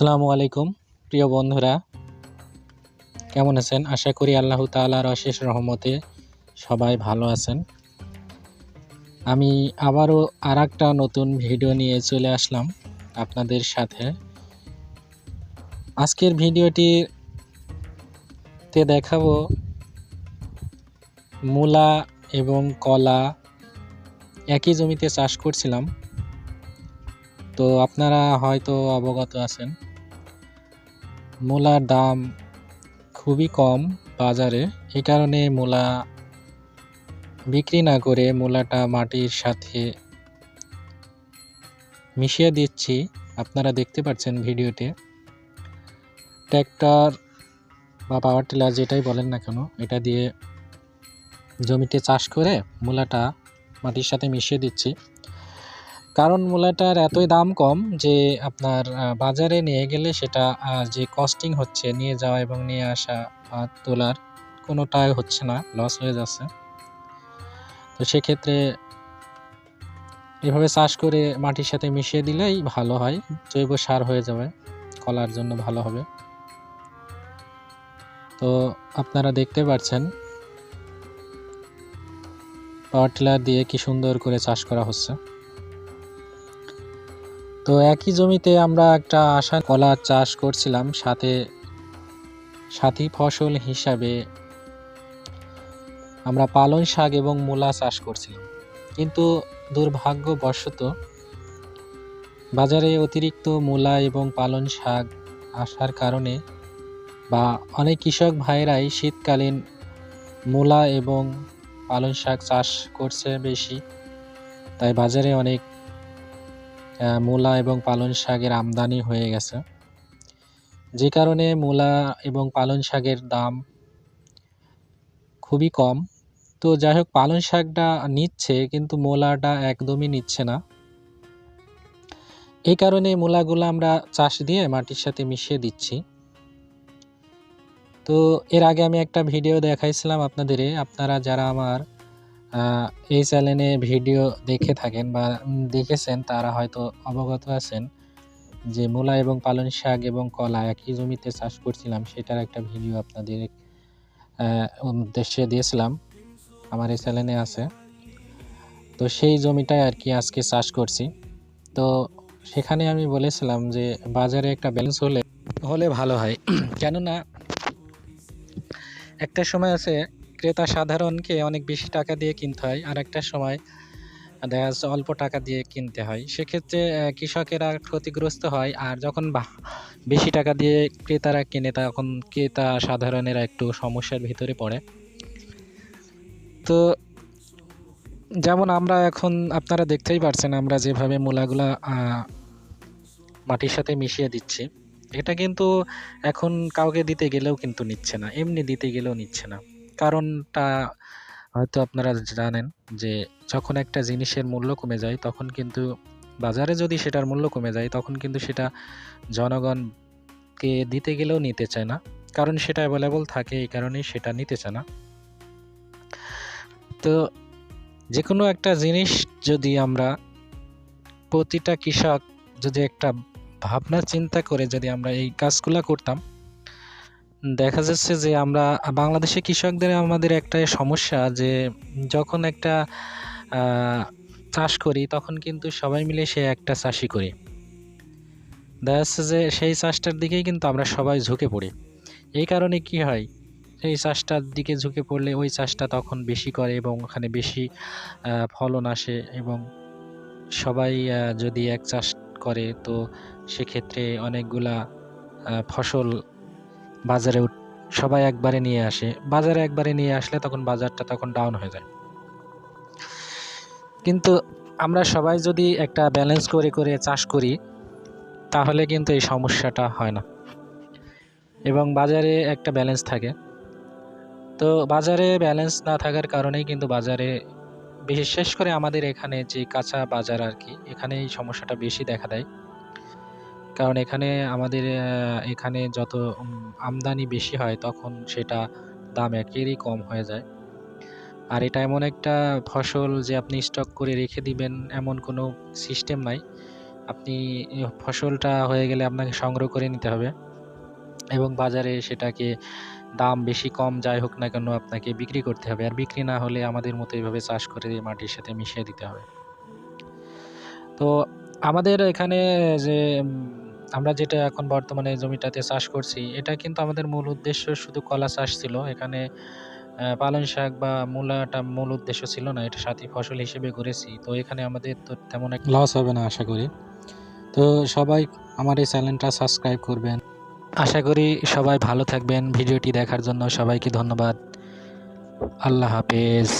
আসসালামু আলাইকুম, প্রিয় বন্ধুরা। কেমন আছেন? আশা করি আল্লাহ তাআলার অশেষ রহমতে সবাই ভালো আছেন। আমি আবারও আর নতুন ভিডিও নিয়ে চলে আসলাম আপনাদের সাথে। আজকের ভিডিওটিতে দেখাবো মূলা এবং কলা একই জমিতে চাষ করছিলাম। তো আপনারা হয়তো অবগত আছেন। মূলার দাম খুবই কম বাজারে এই কারণে মূলা বিক্রি না করে মূলাটা মাটির সাথে মিশিয়ে দিচ্ছি। আপনারা দেখতে পাচ্ছেন ভিডিওতে। ট্র্যাক্টর বা পাওয়ার টিলার যেটাই বলেন না কেন, এটা দিয়ে জমিতে চাষ করে মূলাটা মাটির সাথে মিশিয়ে দিচ্ছি। কারণ মূলাটার এতই দাম কম যে আপনার বাজারে নিয়ে গেলে সেটা যে কস্টিং হচ্ছে নিয়ে যাওয়া এবং নিয়ে আসা তোলার কোনোটাই হচ্ছে না লস হয়ে যাচ্ছে। তো সেক্ষেত্রে এভাবে চাষ করে মাটির সাথে মিশিয়ে দিলেই ভালো হয়, জৈব সার হয়ে যাবে, কলার জন্য ভালো হবে। তো আপনারা দেখতে পাচ্ছেন পাওয়ার টিলার দিয়ে কি সুন্দর করে চাষ করা হচ্ছে। তো একই জমিতে আমরা একটা আশা কলা চাষ করছিলাম, সাথে সাথী ফসল হিসাবে আমরা পালং শাক এবং মূলা চাষ করছিলাম। কিন্তু দুর্ভাগ্যবশত বাজারে অতিরিক্ত মূলা এবং পালং শাক আসার কারণে বা অনেক কৃষক ভাইরাই শীতকালীন মূলা এবং পালং শাক চাষ করছে বেশি, তাই বাজারে অনেক মূলা এবং পালং শাকের আমদানি হয়ে গেছে। যে কারণে মূলা এবং পালং শাকের দাম খুবই কম। তো যাই হোক, পালং শাকটা নিচ্ছে, কিন্তু মূলাটা একদমই নিচ্ছে না। এই কারণে মূলাগুলো আমরা চাষ দিয়ে মাটির সাথে মিশিয়ে দিচ্ছি। তো এর আগে আমি একটা ভিডিও দেখাইছিলাম আপনাদের আপনারা যারা আমার এই চ্যানেলে ভিডিও দেখে থাকেন বা দেখেছেন, তারা হয়তো অবগত আছেন যে মূলা এবং পালং শাক এবং কলা একই জমিতে চাষ করছিলাম, সেটার একটা ভিডিও আপনাদের উদ্দেশ্যে দিয়েছিলাম, আমার এই চ্যানেলে আছে। তো সেই জমিটাই আর কি আজকে চাষ করছি। তো সেখানে আমি বলেছিলাম যে বাজারে একটা ব্যালেন্স হলে হলে ভালো হয়। কেননা একটা সময় আছে ক্রেতা সাধারণকে অনেক বেশি টাকা দিয়ে কিনতে হয়। আর একটা সময় দেখা যাচ্ছে অল্প টাকা দিয়ে কিনতে হয়। সেক্ষেত্রে কৃষকেরা ক্ষতিগ্রস্ত হয় আর যখন বেশি টাকা দিয়ে ক্রেতারা কিনে, তখন ক্রেতা সাধারণেরা একটু সমস্যার ভিতরে পড়ে। তো, যেমন আমরা এখন আপনারা দেখতেই পারছেন, আমরা যেভাবে মূলাগুলা মাটির সাথে মিশিয়ে দিচ্ছি। এটা কিন্তু এখন কাউকে দিতে গেলেও কিন্তু নিচ্ছে না। এমনি দিতে গেলেও নিচ্ছে না। কারণটা হয়তো আপনারা জানেন যে যখন একটা জিনিসের মূল্য কমে যায়, তখন কিন্তু বাজারে যদি সেটার মূল্য কমে যায়, তখন কিন্তু সেটা জনগণকে দিতে গেলেও নিতে চায় না। কারণ সেটা অ্যাভেলেবল থাকে, এই কারণেই সেটা নিতে চায় না। তো যে কোনো একটা জিনিস যদি আমরা প্রতিটা কৃষক যদি একটা ভাবনা, চিন্তা করে যদি আমরা এই কাজগুলো করতাম দেখা যাচ্ছে যে আমরা বাংলাদেশে কৃষকদের আমাদের একটা সমস্যা যে যখন একটা চাষ করি তখন কিন্তু সবাই মিলে সে একটা চাষই করি। দেখা যাচ্ছে যে সেই চাষটার দিকেই কিন্তু আমরা সবাই ঝুঁকে পড়ি। এই কারণে কি হয়? সেই চাষটার দিকে ঝুঁকে পড়লে ওই চাষটা তখন বেশি করে এবং ওখানে বেশি ফলন আসে এবং সবাই যদি এক চাষ করে তো সেক্ষেত্রে অনেকগুলা ফসল বাজারে সবাই একবারে নিয়ে আসে। বাজারে একবারে নিয়ে আসলে তখন বাজারটা তখন ডাউন হয়ে যায়। কিন্তু আমরা সবাই যদি একটা ব্যালেন্স করে করে চাষ করি, তাহলে কিন্তু এই সমস্যাটা হয় না। এবং বাজারে একটা ব্যালেন্স থাকে। তো বাজারে ব্যালেন্স না থাকার কারণেই কিন্তু বাজারে, বিশেষ করে আমাদের এখানে যে কাঁচা বাজার আর কি এখানে এই সমস্যাটা বেশি দেখা দেয়। কারণ এখানে আমাদের এখানে যত আমদানি বেশি হয় তখন সেটা দাম একেরই কম হয়ে যায়। আর এটা এমন একটা ফসল যে আপনি স্টক করে রেখে দিবেন এমন কোনো সিস্টেম নাই। আপনি ফসলটা হয়ে গেলে আপনাকে সংগ্রহ করে নিতে হবে এবং বাজারে সেটাকে দাম বেশি কম যাই হোক না কেন আপনাকে বিক্রি করতে হবে। আর বিক্রি না হলে আমাদের মতো এইভাবে চাষ করে মাটির সাথে মিশিয়ে দিতে হবে। তো আমাদের এখানে যে আমরা যেটা এখন বর্তমানে জমিটাতে চাষ করছি, এটা কিন্তু আমাদের মূল উদ্দেশ্য শুধু কলা চাষ ছিল। এখানে পালং শাক বা মূলাটা মূল উদ্দেশ্য ছিল না, এটা সাথী ফসল হিসেবে করেছি তো এখানে আমাদের তো তেমন এক লস হবে না, আশা করি। তো সবাই আমার এই চ্যানেলটা সাবস্ক্রাইব করবেন। আশা করি সবাই ভালো থাকবেন। ভিডিওটি দেখার জন্য সবাইকে ধন্যবাদ। আল্লাহ হাফেজ।